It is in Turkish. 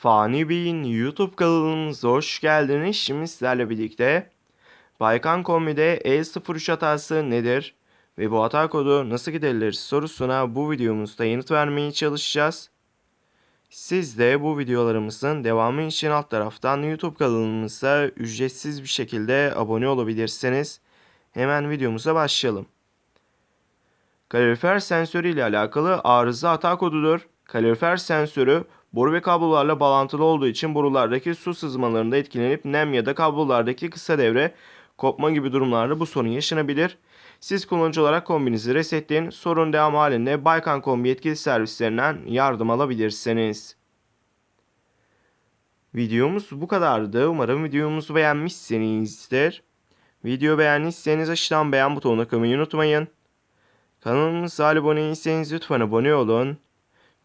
Fani Bey'in YouTube kanalımıza hoş geldiniz. Şimdi sizlerle birlikte Baykan Kombi'de E03 hatası nedir ve bu hata kodu nasıl giderilir sorusuna bu videomuzda yanıt vermeye çalışacağız. Siz de bu videolarımızın devamı için alt taraftan YouTube kanalımıza ücretsiz bir şekilde abone olabilirsiniz. Hemen videomuza başlayalım. Kalorifer sensörü ile alakalı arıza hata kodudur. Kalorifer sensörü boru ve kablolarla bağlantılı olduğu için borulardaki su sızmalarında etkilenip nem ya da kablolardaki kısa devre kopma gibi durumlarda bu sorun yaşanabilir. Siz kullanıcı olarak kombinizi resetleyin. Sorun devam halinde Baykan Kombi yetkili servislerinden yardım alabilirsiniz. Videomuz bu kadardı. Umarım videomuzu beğenmişsinizdir. Video beğendiyseniz aşağıdan beğen butonuna kılmayı unutmayın. Kanalımıza abone değilseniz lütfen abone olun.